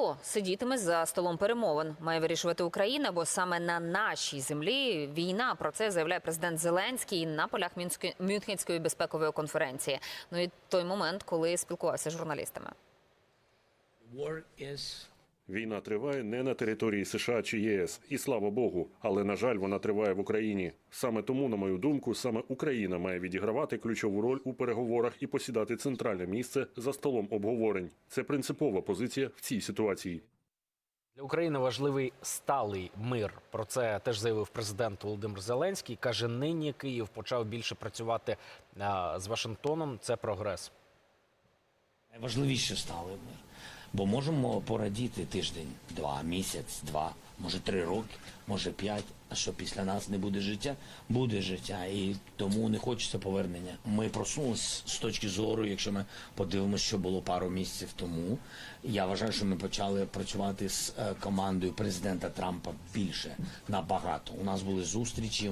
Хто сидітиме за столом перемовин? Має вирішувати Україна, бо саме на нашій землі війна. Про це заявляє президент Зеленський на полях Мюнхенської безпекової конференції. Ну і той момент, коли спілкувався з журналістами. Війна триває не на території США чи ЄС, і слава Богу. Але на жаль, вона триває в Україні. Саме тому, на мою думку, саме Україна має відігравати ключову роль у переговорах і посідати центральне місце за столом обговорень. Це принципова позиція в цій ситуації. Для України важливий сталий мир. Про це теж заявив президент Володимир Зеленський. каже, нині Київ почав більше працювати з Вашингтоном. Це прогрес. найважливіше стали мир. Бо можемо порадіти тиждень, два, місяць, два, може три роки, може п'ять. А що після нас не буде життя? Буде життя, і тому не хочеться повернення. Ми просунулися з точки зору, якщо ми подивимося, що було пару місяців тому. Я вважаю, що ми почали працювати з е, командою президента Трампа більше набагато. У нас були зустрічі.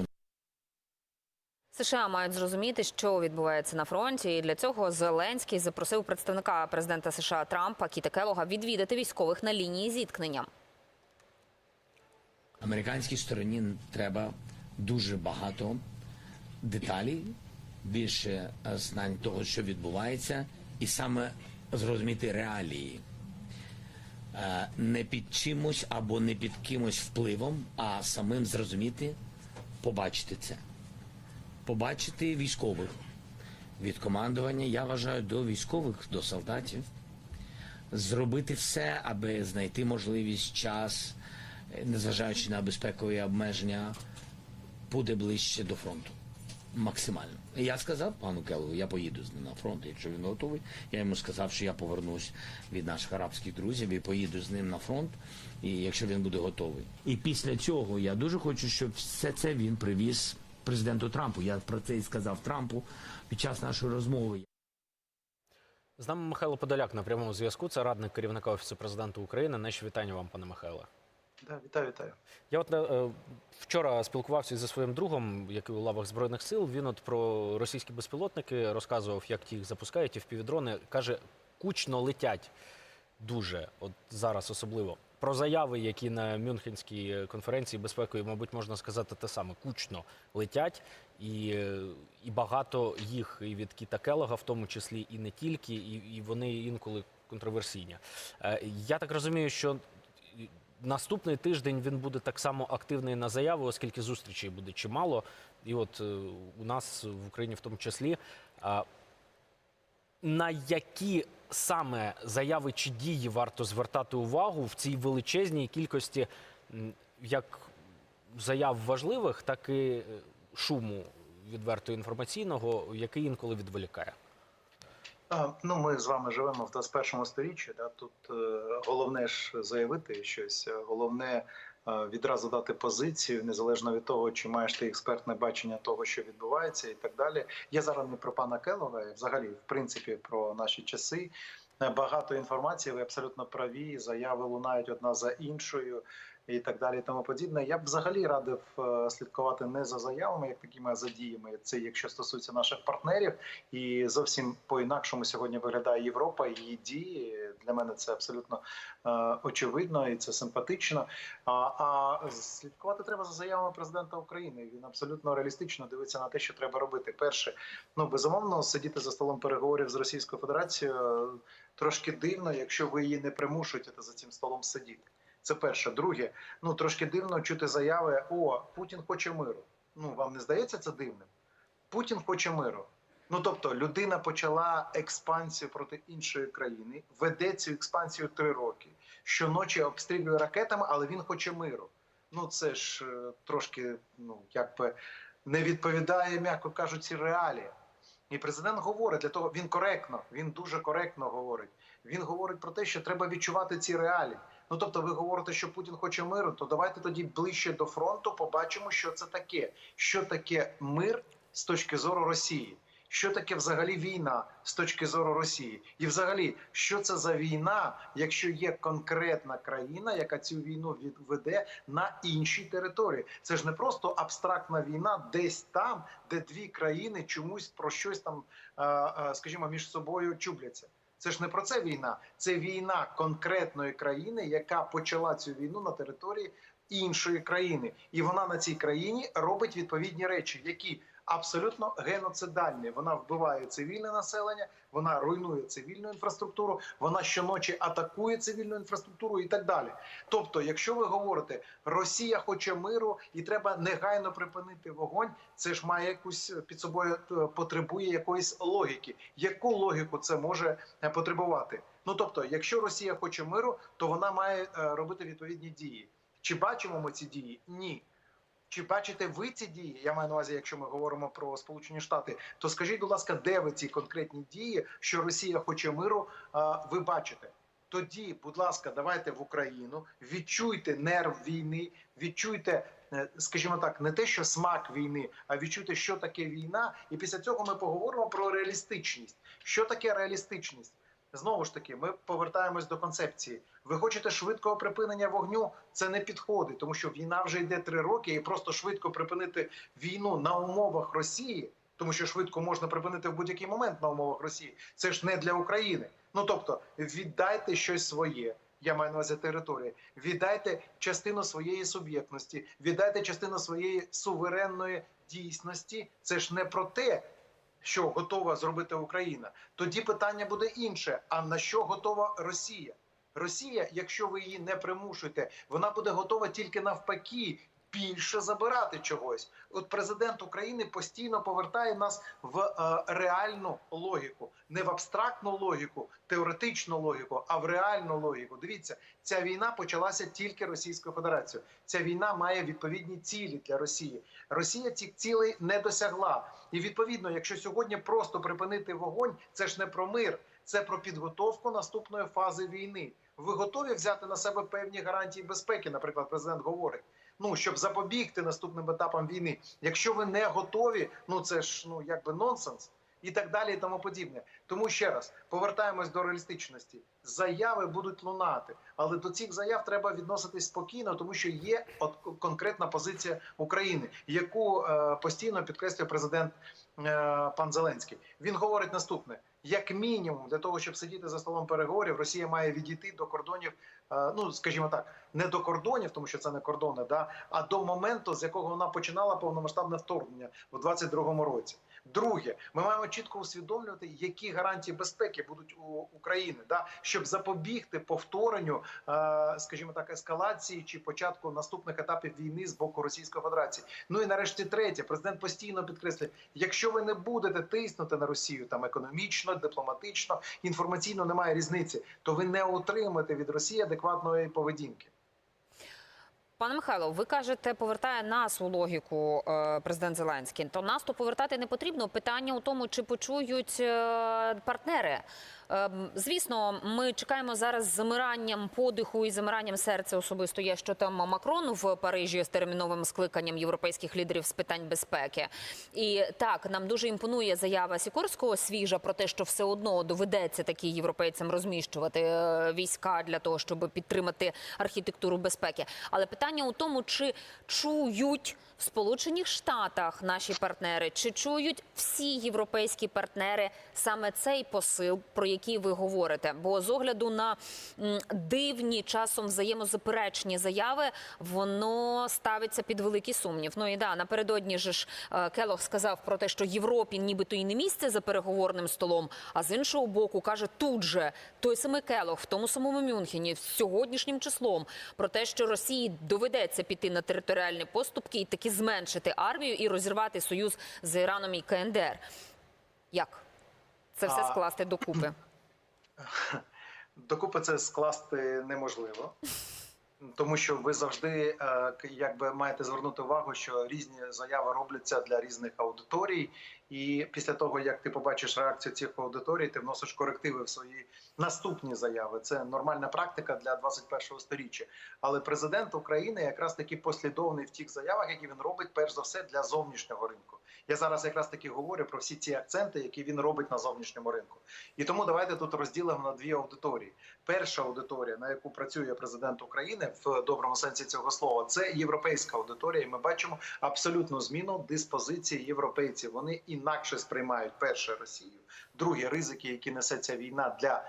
США мають зрозуміти, що відбувається на фронті, і для цього Зеленський запросив представника президента США Трампа Кіта Келога відвідати військових на лінії зіткнення. Американській стороні треба дуже багато деталей, більше е, знань того, що відбувається, і саме зрозуміти реалії. Е, Не під чимось або не під кимось впливом, а самим зрозуміти, побачити це. Побачити військових від командування, я вважаю, до військових, до солдатів зробити все, аби знайти можливість, час, незважаючи на безпекові обмеження, буде ближче до фронту. Максимально. Я сказав пану Келову, я поїду з ним на фронт, якщо він готовий. Я йому сказав, що я повернусь від наших арабських друзів і поїду з ним на фронт, і якщо він буде готовий. І після цього я дуже хочу, щоб все це він привіз президенту Трампу. Я про це і сказав Трампу під час нашої розмови. З нами Михайло Подоляк на прямому зв'язку. Це радник керівника офісу президента України. Наші вітання вам, пане Михайле. Да, вітаю, вітаю. Я от е, вчора спілкувався зі своїм другом, який у лавах збройних сил. Він от про російські безпілотники розказував, як ті їх запускають, і впівдрони каже, кучно летять дуже, от зараз особливо. Про заяви, які на Мюнхенській конференції безпекової, мабуть, можна сказати те саме: кучно летять, і, е, і багато їх і від Кіта Келога, в тому числі, і не тільки, і, і вони інколи контроверсійні. Е, Я так розумію, що наступний тиждень він буде так само активний на заяви, оскільки зустрічей буде чимало. І от е, у нас в Україні в тому числі. На які саме заяви чи дії варто звертати увагу в цій величезній кількості як заяв важливих, так і е, шуму відверто інформаційного, який інколи відволікає? Ну, ми з вами живемо в 21 сторіччі. Да? Тут е, головне ж заявити щось, головне відразу дати позицію, незалежно від того, чи маєш ти експертне бачення того, що відбувається, і так далі. Я зараз не про пана Келова, а взагалі, в принципі, про наші часи. Е, Багато інформації, ви абсолютно праві. Заяви лунають одна за іншою. І так далі, і тому подібне. Я б взагалі радив е, слідкувати не за заявами, як такими, а за діями. Це якщо стосується наших партнерів, і зовсім по-інакшому сьогодні виглядає Європа. Її дії для мене це абсолютно е, очевидно і це симпатично. А, а слідкувати треба за заявами президента України. Він абсолютно реалістично дивиться на те, що треба робити. Перше, ну безумовно, сидіти за столом переговорів з Російською Федерацією трошки дивно, якщо ви її не примушуєте за цим столом сидіти. Це перше. Друге, ну трошки дивно чути заяви: О, Путін хоче миру. Ну вам не здається це дивним? Путін хоче миру. Ну тобто, людина почала експансію проти іншої країни, веде цю експансію три роки. Щоночі обстрілює ракетами, але він хоче миру. Ну це ж е, трошки, ну якби не відповідає, м'яко кажучи, реалії. І президент говорить для того, він коректно, він дуже коректно говорить. Він говорить про те, що треба відчувати ці реалії. Ну тобто, ви говорите, що Путін хоче миру, то давайте тоді ближче до фронту побачимо, що це таке. Що таке мир з точки зору Росії? Що таке взагалі війна з точки зору Росії? І взагалі, що це за війна, якщо є конкретна країна, яка цю війну веде на іншій території? Це ж не просто абстрактна війна, десь там, де дві країни чомусь про щось там, е, е, скажімо, між собою чубляться. Це ж не про це війна, це війна конкретної країни, яка почала цю війну на території іншої країни, і вона на цій країні робить відповідні речі, які абсолютно геноцидальні. Вона вбиває цивільне населення, вона руйнує цивільну інфраструктуру, вона щоночі атакує цивільну інфраструктуру і так далі. Тобто, якщо ви говорите, Росія хоче миру і треба негайно припинити вогонь, це ж має якусь під собою е, потребує якоїсь логіки. Яку логіку це може е, потребувати? Ну тобто, якщо Росія хоче миру, то вона має е, робити відповідні дії. Чи бачимо ми ці дії? Ні. Чи бачите ви ці дії? Я маю на увазі, якщо ми говоримо про Сполучені Штати, то скажіть, будь ласка, де ви ці конкретні дії, що Росія хоче миру, ви бачите? Тоді, будь ласка, давайте в Україну, відчуйте нерв війни, відчуйте, е, скажімо так, не те, що смак війни, а відчуйте, що таке війна. І після цього ми поговоримо про реалістичність. Що таке реалістичність? Знову ж таки, ми повертаємось до концепції. Ви хочете швидкого припинення вогню? Це не підходить, тому що війна вже йде три роки, і просто швидко припинити війну на умовах Росії, тому що швидко можна припинити в будь-який момент на умовах Росії. Це ж не для України. Ну тобто, віддайте щось своє. Я маю на увазі території. Віддайте частину своєї суб'єктності, віддайте частину своєї суверенної дійсності. Це ж не про те, що готова зробити Україна. Тоді питання буде інше: а на що готова Росія? Росія, якщо ви її не примушуєте, вона буде готова тільки навпаки. Більше забирати чогось, от президент України постійно повертає нас в е, реальну логіку, не в абстрактну логіку, теоретичну логіку, а в реальну логіку. Дивіться, ця війна почалася тільки Російською Федерацією. Ця війна має відповідні цілі для Росії. Росія цих цілей не досягла. І відповідно, якщо сьогодні просто припинити вогонь, це ж не про мир, це про підготовку наступної фази війни. Ви готові взяти на себе певні гарантії безпеки? Наприклад, президент говорить. Ну щоб запобігти наступним етапам війни. Якщо ви не готові, ну це ж ну якби нонсенс. І так далі, і тому подібне. Тому ще раз повертаємось до реалістичності. Заяви будуть лунати, але до цих заяв треба відноситись спокійно, тому що є от конкретна позиція України, яку е, постійно підкреслює президент е, пан Зеленський. Він говорить наступне: як мінімум, для того, щоб сидіти за столом переговорів, Росія має відійти до кордонів. Е, Ну, скажімо так, не до кордонів, тому що це не кордони, да, а до моменту, з якого вона починала повномасштабне вторгнення в 22-му році. Друге, ми маємо чітко усвідомлювати, які гарантії безпеки будуть у України, да, щоб запобігти повторенню, е, скажімо так, ескалації чи початку наступних етапів війни з боку Російської Федерації. Ну і нарешті третє, президент постійно підкреслює: якщо ви не будете тиснути на Росію там економічно, дипломатично, інформаційно немає різниці, то ви не отримаєте від Росії адекватної поведінки. Пане Михайло, ви кажете, повертає нас у логіку е, президент Зеленський. То нас то повертати не потрібно. Питання у тому, чи почують е, партнери. Е, Звісно, ми чекаємо зараз з замиранням подиху і замиранням серця. Особисто є, що там Макрон в Парижі з терміновим скликанням європейських лідерів з питань безпеки. І так нам дуже імпонує заява Сікорського свіжа про те, що все одно доведеться такі європейцям розміщувати е, війська для того, щоб підтримати архітектуру безпеки. Але питання у тому, чи чують в Сполучених Штатах наші партнери, чи чують всі європейські партнери саме цей посил, про який ви говорите? Бо з огляду на дивні часом взаємозаперечні заяви, воно ставиться під великий сумнів. Ну і да, напередодні ж е, Келох сказав про те, що Європі нібито і не місце за переговорним столом. А з іншого боку, каже тут же той самий Келох в тому самому Мюнхені з сьогоднішнім числом про те, що Росії доведеться піти на територіальні поступки і таки зменшити армію і розірвати союз з Іраном і КНДР. Як це все скласти докупи? Докупи це скласти неможливо, тому що ви завжди е, якби маєте звернути увагу, що різні заяви робляться для різних аудиторій, і після того як ти побачиш реакцію цих аудиторій, ти вносиш корективи в свої наступні заяви. Це нормальна практика для 21-го сторіччя. Але президент України якраз таки послідовний в тих заявах, які він робить, перш за все для зовнішнього ринку. Я зараз якраз таки говорю про всі ці акценти, які він робить на зовнішньому ринку. І тому давайте тут розділимо на дві аудиторії. Перша аудиторія, на яку працює президент України в доброму сенсі цього слова, це європейська аудиторія. І ми бачимо абсолютну зміну диспозиції європейців. Вони інакше сприймають перше Росію. Друге, ризики, які несе ця війна для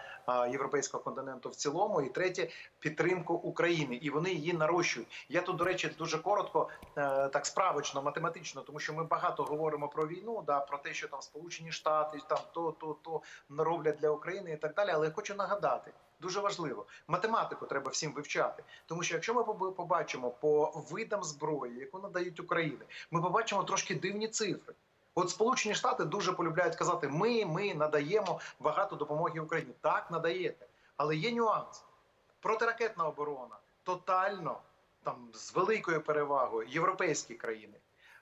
європейського континенту в цілому. І третє підтримку України, і вони її нарощують. Я тут, до речі, дуже коротко, е, так справочно, математично, тому що ми багато говоримо про війну, да про те, що там Сполучені Штати там то, то, то роблять для України і так далі. Але я хочу нагадати. Дуже важливо математику треба всім вивчати, тому що якщо ми побачимо по видам зброї, яку надають Україні, ми побачимо трошки дивні цифри. От Сполучені Штати дуже полюбляють казати: ми, ми надаємо багато допомоги Україні. Так надаєте, але є нюанс. Протиракетна оборона тотально там з великою перевагою європейські країни.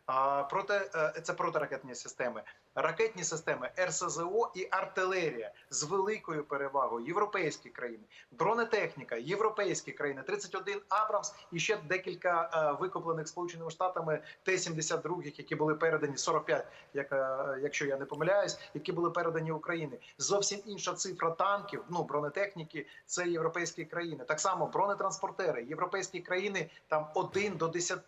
А проти е, це протиракетні системи, ракетні системи РСЗО і артилерія з великою перевагою. Європейські країни, бронетехніка, європейські країни, 31 Абрамс і ще декілька е, викуплених сполученими штатами Т-72, які були передані 45, як, е, якщо я не помиляюсь, які були передані Україні. Зовсім інша цифра танків, ну бронетехніки, це європейські країни. Так само бронетранспортери, європейські країни там 1 до 10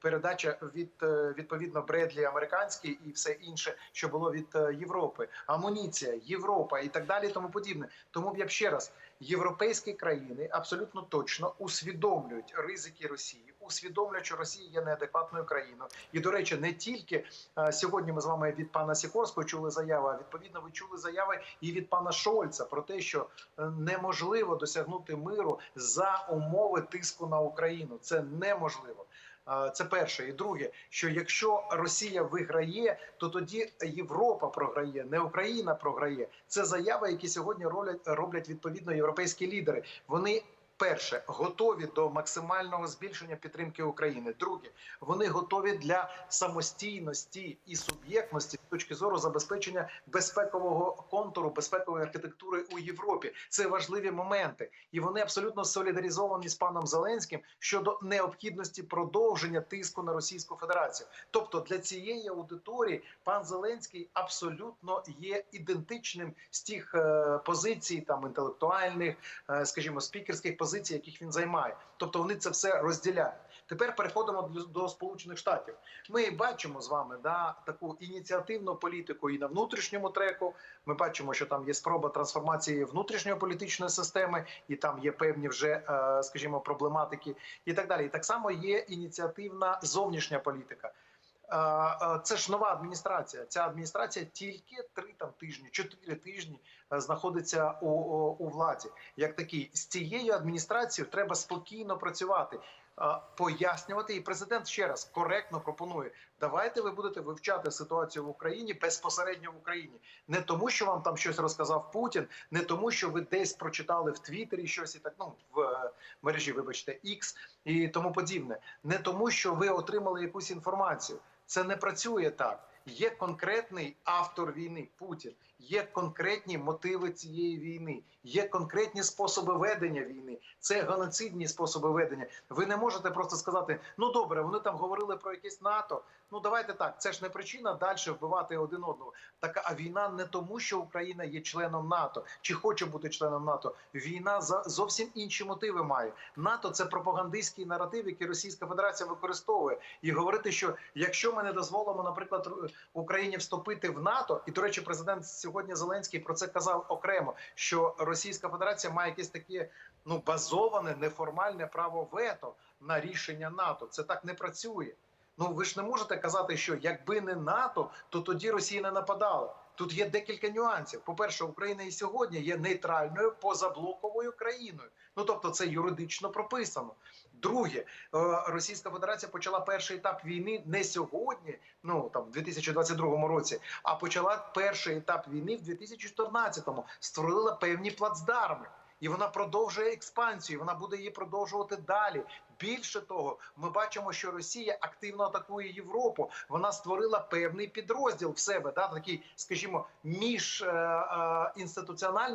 передача від е, відповідно Бредлі американські і все інше, що було від е, Європи. Амуніція, Європа і так далі, тому подібне. Тому б я б ще раз європейські країни абсолютно точно усвідомлюють ризики Росії, усвідомлюють, що Росія є неадекватною країною. І до речі, не тільки е, сьогодні ми з вами від пана Сікорського чули заяви. А відповідно, ви чули заяви і від пана Шольца про те, що е, неможливо досягнути миру за умови тиску на Україну. Це неможливо. Це перше, і друге, що якщо Росія виграє, то тоді Європа програє, не Україна програє. Це заяви, які сьогодні роблять роблять відповідно європейські лідери. Вони перше готові до максимального збільшення підтримки України. Друге, вони готові для самостійності і суб'єктності з точки зору забезпечення безпекового контуру, безпекової архітектури у Європі. Це важливі моменти, і вони абсолютно солідаризовані з паном Зеленським щодо необхідності продовження тиску на Російську Федерацію. Тобто для цієї аудиторії пан Зеленський абсолютно є ідентичним з тих е, позицій, там інтелектуальних, е, скажімо, спікерських позицій, яких він займає. Тобто вони це все розділяють. Тепер переходимо до, до Сполучених Штатів. Ми бачимо з вами да таку ініціативну політику і на внутрішньому треку. Ми бачимо, що там є спроба трансформації внутрішньої політичної системи, і там є певні вже, е, скажімо, проблематики, і так далі. І так само є ініціативна зовнішня політика. Це ж нова адміністрація. Ця адміністрація тільки три там тижні, чотири тижні е, знаходиться у, у, владі. Як такий з цією адміністрацією треба спокійно працювати. Пояснювати і президент ще раз коректно пропонує: давайте ви будете вивчати ситуацію в Україні безпосередньо в Україні, не тому, що вам там щось розказав Путін, не тому, що ви десь прочитали в Твіттері щось і так. Ну в е, мережі, вибачте, X і тому подібне, не тому, що ви отримали якусь інформацію. Це не працює так. Є конкретний автор війни Путін, є конкретні мотиви цієї війни, є конкретні способи ведення війни. Це геноцидні способи ведення. Ви не можете просто сказати: ну добре, вони там говорили про якесь НАТО. Ну давайте так. Це ж не причина далі вбивати один одного. Така а війна не тому, що Україна є членом НАТО чи хоче бути членом НАТО. Війна за зовсім інші мотиви має. НАТО це пропагандистський наратив, який Російська Федерація використовує, і говорити, що якщо ми не дозволимо, наприклад, Україні вступити в НАТО, і до речі, президент сьогодні Зеленський про це казав окремо, що Російська Федерація має якесь таке ну базоване неформальне право вето на рішення НАТО. Це так не працює. Ну ви ж не можете казати, що якби не НАТО, то тоді Росія не нападала. Тут є декілька нюансів. По-перше, Україна і сьогодні є нейтральною позаблоковою країною. Ну тобто, це юридично прописано. Друге, е, Російська Федерація почала перший етап війни не сьогодні, ну там в 2022 році, а почала перший етап війни в 2014-му. Створила певні плацдарми. І вона продовжує експансію, вона буде її продовжувати далі. Більше того, ми бачимо, що Росія активно атакує Європу. Вона створила певний підрозділ в себе, да, такий, скажімо, між е,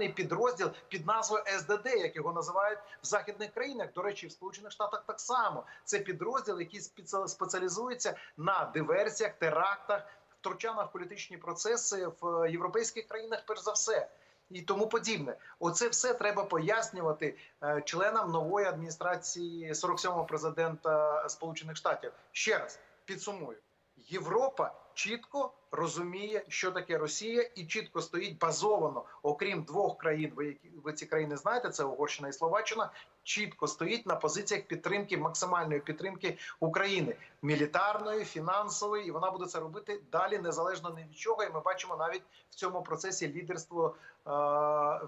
е, підрозділ під назвою СДД, як його називають в західних країнах. До речі, в Сполучених Штатах так само. Це підрозділ, який спеціалізується на диверсіях, терактах, втручаннях в політичні процеси в е, європейських країнах, перш за все і тому подібне. Оце все треба пояснювати е, членам нової адміністрації 47-го президента Сполучених Штатів. Ще раз підсумую: Європа чітко розуміє, що таке Росія, і чітко стоїть базовано, окрім двох країн. Ви які ви ці країни знаєте? Це Угорщина і Словаччина. Чітко стоїть на позиціях підтримки, максимальної підтримки України мілітарної, фінансової, і вона буде це робити далі, незалежно ні від чого. І ми бачимо навіть в цьому процесі лідерство е,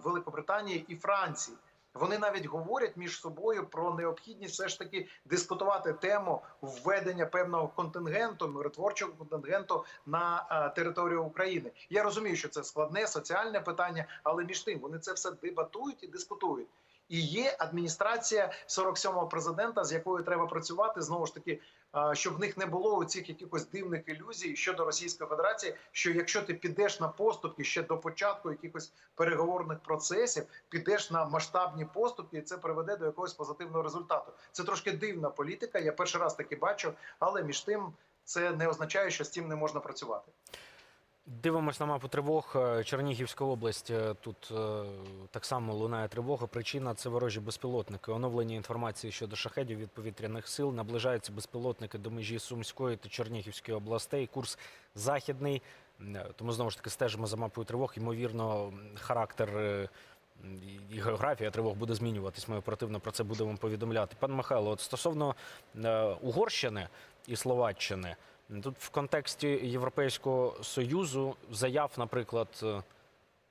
Великобританії і Франції. Вони навіть говорять між собою про необхідність все ж таки дискутувати тему введення певного контингенту, миротворчого контингенту на е, територію України. Я розумію, що це складне соціальне питання, але між тим вони це все дебатують і дискутують. І є адміністрація 47-го президента, з якою треба працювати знову ж таки, щоб в них не було цих якихось дивних ілюзій щодо Російської Федерації. Що якщо ти підеш на поступки ще до початку якихось переговорних процесів, підеш на масштабні поступки, і це приведе до якогось позитивного результату. Це трошки дивна політика. Я перший раз таки бачу, але між тим це не означає, що з цим не можна працювати. Дивимось на мапу тривог. Е, Чернігівська область. е, Тут е, так само лунає тривога. Причина це ворожі безпілотники. Оновлення інформації щодо шахедів від повітряних сил. Наближаються безпілотники до межі Сумської та Чернігівської областей. Курс західний. Тому знову ж таки стежимо за мапою тривог. Ймовірно, характер. і- географія тривог буде змінюватись. Ми оперативно про це будемо повідомляти. Пан Михайло, от стосовно Угорщини і Словаччини, Тут в контексті Європейського союзу заяв, наприклад, е,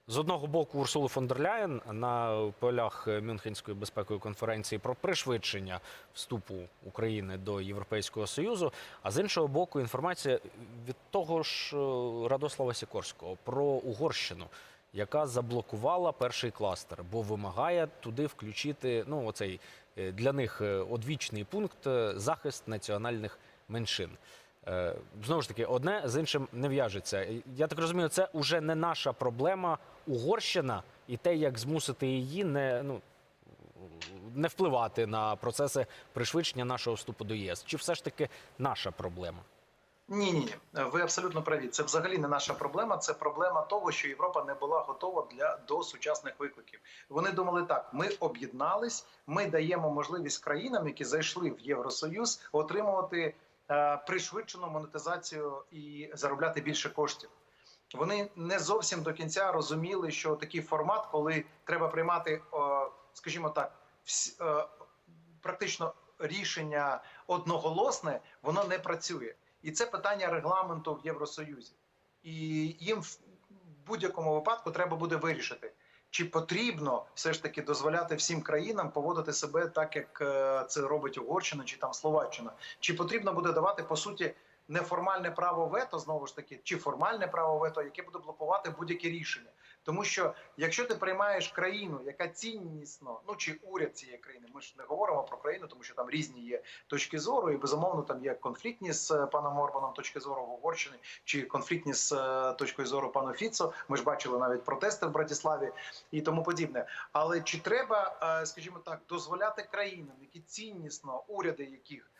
з одного боку Урсули фон дер Ляєн на полях Мюнхенської безпекової конференції про пришвидшення вступу України до Європейського союзу, а з іншого боку, інформація від того ж е, Радослава Сікорського про Угорщину. Яка заблокувала перший кластер, бо вимагає туди включити ну оцей е, для них одвічний пункт захист національних меншин. Е, Знову ж таки, одне з іншим не в'яжеться. Я так розумію, це вже не наша проблема Угорщина і те, як змусити її не, ну, не впливати на процеси пришвидшення нашого вступу до ЄС. Чи все ж таки наша проблема? Ні, ні, ви абсолютно праві. Це взагалі не наша проблема. Це проблема того, що Європа не була готова для до сучасних викликів. Вони думали так: ми об'єднались, ми даємо можливість країнам, які зайшли в Євросоюз, отримувати пришвидшену монетизацію і заробляти більше коштів. Вони не зовсім до кінця розуміли, що такий формат, коли треба приймати, е, скажімо так, е, практично рішення одноголосне, воно не працює. І це питання регламенту в Євросоюзі. І їм в будь-якому випадку треба буде вирішити, чи потрібно все ж таки дозволяти всім країнам поводити себе так, як е, це робить Угорщина чи там Словаччина, чи потрібно буде давати по суті неформальне право вето, знову ж таки, чи формальне право вето, яке буде блокувати будь-які рішення. Тому що якщо ти приймаєш країну, яка ціннісно, ну чи уряд цієї країни, ми ж не говоримо про країну, тому що там різні є точки зору, і безумовно там є конфліктні з е, паном Орбаном точки зору в Угорщині, чи конфліктні з е, точкою зору пана Фіцо. Ми ж бачили навіть протести в Братиславі і тому подібне. Але чи треба, е, скажімо так, дозволяти країнам, які ціннісно, уряди яких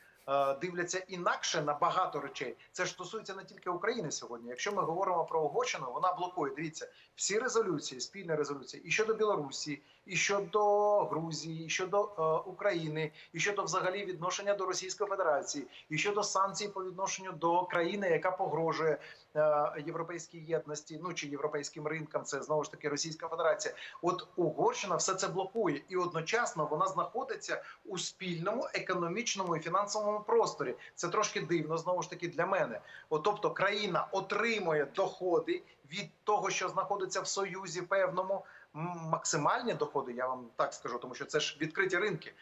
дивляться інакше на багато речей. Це ж стосується не тільки України сьогодні. Якщо ми говоримо про Угорщину, вона блокує. Дивіться, всі резолюції, спільні резолюції, і щодо Білорусі, і щодо Грузії, і щодо е, України, і щодо взагалі відношення до Російської Федерації, і щодо санкцій по відношенню до країни, яка погрожує е, європейській єдності, ну чи європейським ринкам, це знову ж таки Російська Федерація. От Угорщина все це блокує, і одночасно вона знаходиться у спільному економічному і фінансовому просторі. Це трошки дивно знову ж таки для мене. От, тобто країна отримує доходи від того, що знаходиться в союзі певному максимальні доходи. Я вам так скажу, тому що це ж відкриті ринки.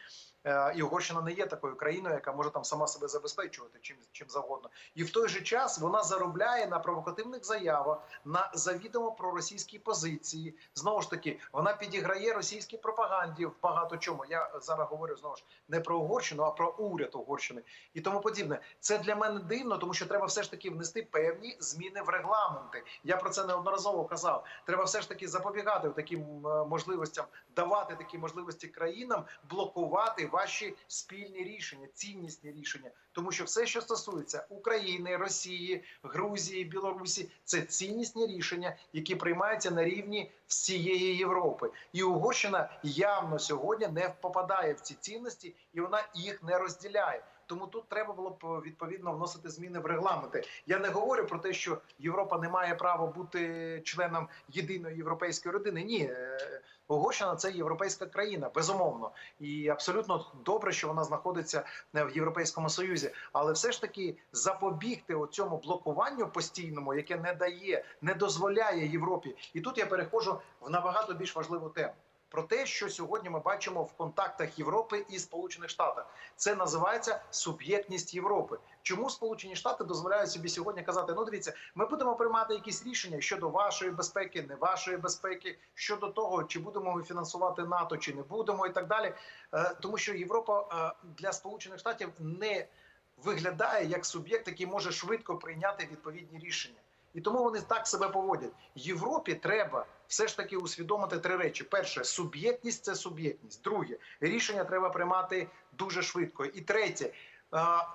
Е, І Угорщина не є такою країною, яка може там сама себе забезпечувати чим чим завгодно. І в той же час вона заробляє на провокативних заявах, на завідомо проросійській позиції. Знову ж таки, вона підіграє російській пропаганді в багато чому. Я зараз говорю знову ж не про Угорщину, а про уряд Угорщини і тому подібне. Це для мене дивно, тому що треба все ж таки внести певні зміни в регламенти. Я про це неодноразово казав. Треба все ж таки запобігати таким е, можливостям, давати такі можливості країнам блокувати ваші спільні рішення, ціннісні рішення, тому що все, що стосується України, Росії, Грузії, Білорусі, це ціннісні рішення, які приймаються на рівні всієї Європи. І Угорщина явно сьогодні не попадає в ці цінності, і вона їх не розділяє. Тому тут треба було б відповідно вносити зміни в регламенти. Я не говорю про те, що Європа не має права бути членом єдиної європейської родини. Ні, е, Угорщина це європейська країна, безумовно, і абсолютно добре, що вона знаходиться е, в Європейському Союзі. Але все ж таки запобігти цьому блокуванню постійному, яке не дає, не дозволяє Європі. І тут я переходжу в набагато більш важливу тему. Про те, що сьогодні ми бачимо в контактах Європи і Сполучених Штатів, це називається суб'єктність Європи. Чому Сполучені Штати дозволяють собі сьогодні казати: ну дивіться, ми будемо приймати якісь рішення щодо вашої безпеки, не вашої безпеки, щодо того, чи будемо ми фінансувати НАТО, чи не будемо, і так далі. Е, Тому що Європа е, для Сполучених Штатів не виглядає як суб'єкт, який може швидко прийняти відповідні рішення. І тому вони так себе поводять. Європі треба все ж таки усвідомити три речі: перше, суб'єктність це суб'єктність. Друге, рішення треба приймати дуже швидко. І третє, е,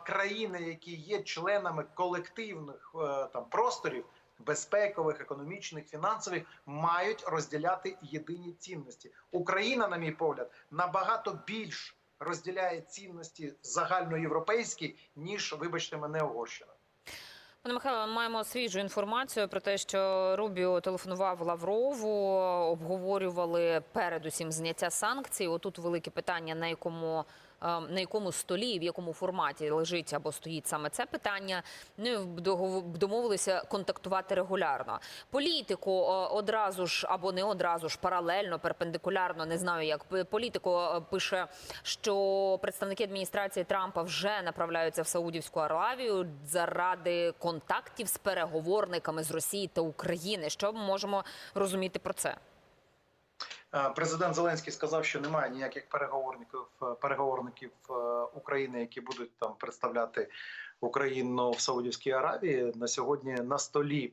країни, які є членами колективних е, там просторів. Безпекових, економічних, фінансових мають розділяти єдині цінності. Україна, на мій погляд, набагато більш розділяє цінності загальноєвропейські, ніж, вибачте мене, Угорщина. Пане Михайло, ми маємо свіжу інформацію про те, що Рубіо телефонував Лаврову, обговорювали передусім зняття санкцій. Отут велике питання, на якому на якому столі і в якому форматі лежить або стоїть саме це питання. Ну домовилися контактувати регулярно. Політику одразу ж або не одразу ж паралельно, перпендикулярно, не знаю як П- політико е, пише, що представники адміністрації Трампа вже направляються в Саудівську Аравію заради контактів з переговорниками з Росії та України. Що ми можемо розуміти про це? Е, Президент Зеленський сказав, що немає ніяких переговорників е, переговорників е, України, які будуть там представляти Україну в Саудівській Аравії. На сьогодні на столі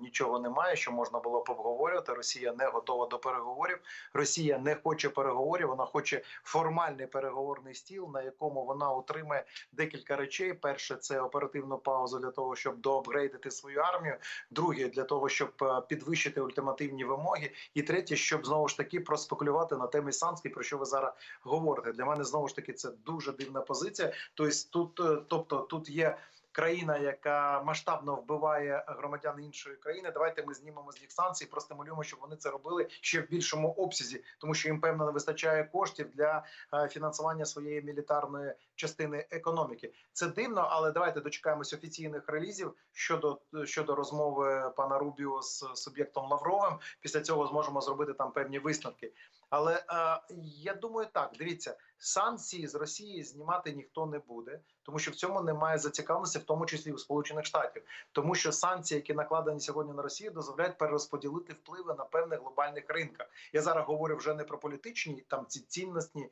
нічого немає, що можна було б обговорювати. Росія не готова до переговорів. Росія не хоче переговорів. Вона хоче формальний переговорний стіл, на якому вона отримає декілька речей. Перше це оперативну паузу для того, щоб доапгрейдити свою армію. Друге для того, щоб е, підвищити ультимативні вимоги. І третє, щоб знову ж таки проспекулювати на темі санкцій, про що ви зараз говорите. Для мене знову ж таки це дуже дивна позиція. Тобто тут, е, тобто, тут є. Країна, яка масштабно вбиває громадян іншої країни, давайте ми знімемо з них санкції, простимулюємо, щоб вони це робили ще в більшому обсязі, тому що їм певно не вистачає коштів для е, фінансування своєї мілітарної частини економіки. Це дивно, але давайте дочекаємось офіційних релізів щодо щодо розмови пана Рубіо з суб'єктом Лавровим. Після цього зможемо зробити там певні висновки. Але е, я думаю, так дивіться, санкції з Росії знімати ніхто не буде, тому що в цьому немає зацікавленості, в тому числі у Сполучених Штатів, тому що санкції, які накладені сьогодні на Росію, дозволяють перерозподілити впливи на певних глобальних ринках. Я зараз говорю вже не про політичні там ці цінностні е,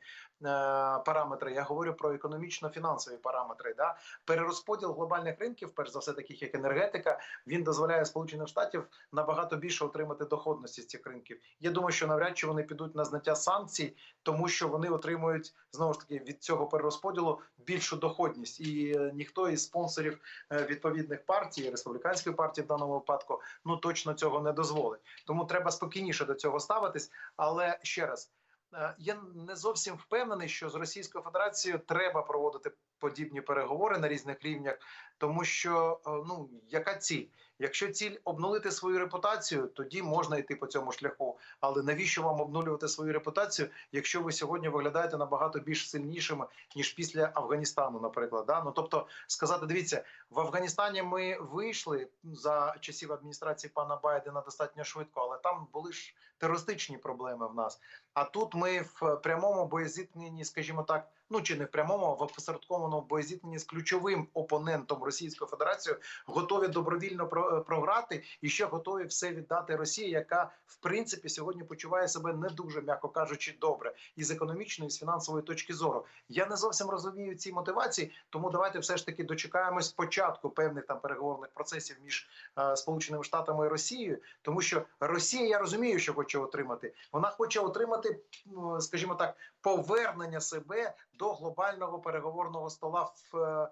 параметри. Я говорю про економічно-фінансові параметри. Да? Перерозподіл глобальних ринків, перш за все, таких як енергетика, він дозволяє Сполучених Штатів набагато більше отримати доходності з цих ринків. Я думаю, що навряд чи вони підуть на зняття санкцій, тому що вони отримують знову ж таки від цього перерозподілу більшу доходність, і е, ніхто із спонсорів е, відповідних партій, республіканської партії в даному випадку, ну точно цього не дозволить. Тому треба спокійніше до цього ставитись. Але ще раз. Е, Я не зовсім впевнений, що з Російською Федерацією треба проводити подібні переговори на різних рівнях, тому що е, ну яка ціль? Якщо ціль обнулити свою репутацію, тоді можна йти по цьому шляху. Але навіщо вам обнулювати свою репутацію, якщо ви сьогодні виглядаєте набагато більш сильнішими ніж після Афганістану, наприклад? Да? Ну тобто сказати, дивіться, в Афганістані ми вийшли за часів адміністрації пана Байдена достатньо швидко, але там були ж терористичні проблеми в нас. А тут ми в прямому боєзіткненні, скажімо так, ну чи не в прямому, в опосередкованому боєзіткненні з ключовим опонентом Російської Федерації готові добровільно про- програти і ще готові все віддати Росії, яка в принципі сьогодні почуває себе не дуже, м'яко кажучи, добре і з економічної, і з фінансової точки зору. Я не зовсім розумію ці мотивації, тому давайте все ж таки дочекаємось початку певних там переговорних процесів між е, Сполученими Штатами і Росією, тому що Росія, я розумію, що хоче отримати? Вона хоче отримати, скажімо так, повернення себе до глобального переговорного стола в, е,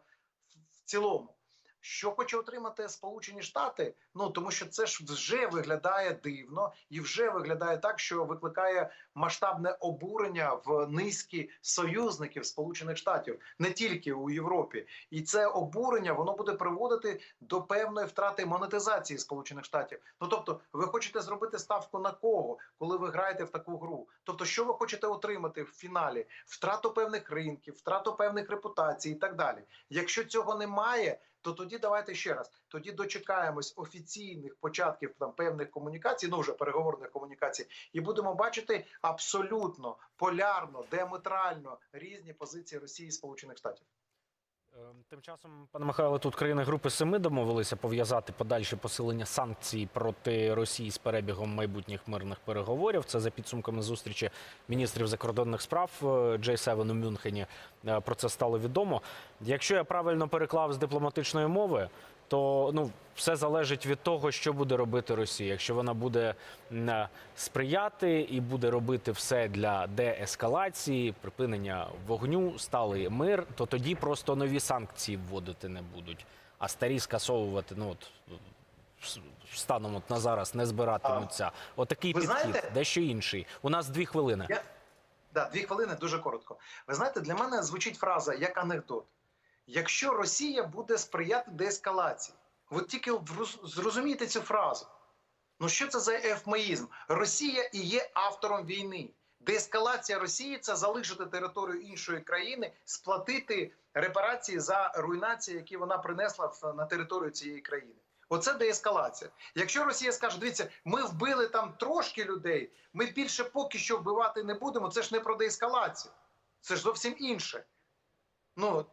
в цілому. Що хоче отримати Сполучені Штати? Ну тому що це ж вже виглядає дивно і вже виглядає так, що викликає масштабне обурення в низки союзників Сполучених Штатів, не тільки у Європі. І це обурення воно буде приводити до певної втрати монетизації Сполучених Штатів. Ну тобто, ви хочете зробити ставку на кого, коли ви граєте в таку гру? Тобто, що ви хочете отримати в фіналі? Втрату певних ринків, втрату певних репутацій і так далі. Якщо цього немає, то тоді давайте ще раз. Тоді дочекаємось офіційних початків там певних комунікацій, ну вже переговорних комунікацій, і будемо бачити абсолютно полярно, диаметрально різні позиції Росії і Сполучених Штатів. Е, Тим часом, пане Михайло, тут країни Групи Семи домовилися пов'язати подальше посилення санкцій проти Росії з перебігом майбутніх мирних переговорів. Це за підсумками зустрічі міністрів закордонних справ е, J7 у Мюнхені. Е, Про це стало відомо. Якщо я правильно переклав з дипломатичної мови, то ну все залежить від того, що буде робити Росія. Якщо вона буде е, сприяти і буде робити все для деескалації, припинення вогню, сталий мир, то тоді просто нові санкції вводити не будуть, а старі скасовувати. Ну от станом от на зараз не збиратимуться. Отакий ви підхід, знаєте- дещо інший. У нас дві хвилини. Я... Да, дві хвилини дуже коротко. Ви знаєте, для мене звучить фраза як анекдот. Якщо Росія буде сприяти деескалації, от тільки зрозумійте цю фразу. Ну що це за ефмеїзм? Росія і є автором війни. Деескалація Росії це залишити територію іншої країни, сплатити репарації за руйнації, які вона принесла на територію цієї країни. Оце деескалація. Якщо Росія скаже, дивіться, ми вбили там трошки людей, ми більше поки що вбивати не будемо. Це ж не про деескалацію, це ж зовсім інше. Ну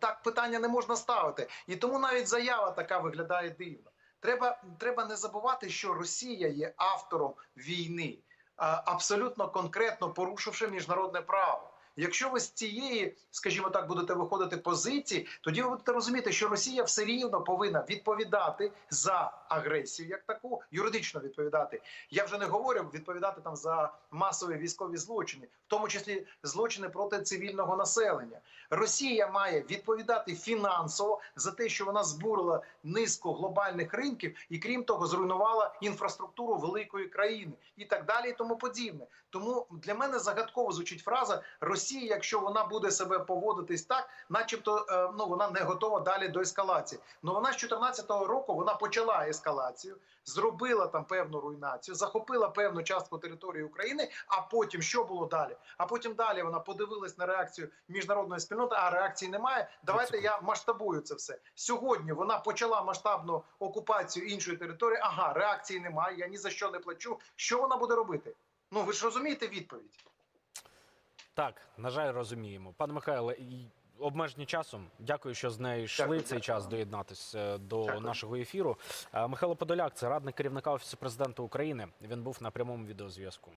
так питання не можна ставити, і тому навіть заява така виглядає дивно. Треба, треба не забувати, що Росія є автором війни, абсолютно конкретно порушивши міжнародне право. Якщо ви з цієї, скажімо так, будете виходити позиції, тоді ви будете розуміти, що Росія все рівно повинна відповідати за агресію, як таку, юридично відповідати. Я вже не говорю відповідати там за масові військові злочини, в тому числі злочини проти цивільного населення. Росія має відповідати фінансово за те, що вона збурила низку глобальних ринків, і крім того, зруйнувала інфраструктуру великої країни і так далі, і тому подібне. Тому для мене загадково звучить фраза Росія, якщо вона буде себе поводитись так, начебто е, ну вона не готова далі до ескалації. Ну вона з 2014 року вона почала ескалацію, зробила там певну руйнацію, захопила певну частку території України. А потім що було далі? А потім далі вона подивилась на реакцію міжнародної спільноти. А реакції немає. Давайте я масштабую це все. Сьогодні вона почала масштабну окупацію іншої території. Ага, реакції немає. Я ні за що не плачу. Що вона буде робити? Ну ви ж розумієте відповідь. Так, на жаль, розуміємо. Пане Михайле, обмежені часом. Дякую, що знайшли Дякую, цей дякую. час доєднатися до Дякую. нашого ефіру. Е, Михайло Подоляк, це радник керівника Офісу президента України. Він був на прямому відеозв'язку.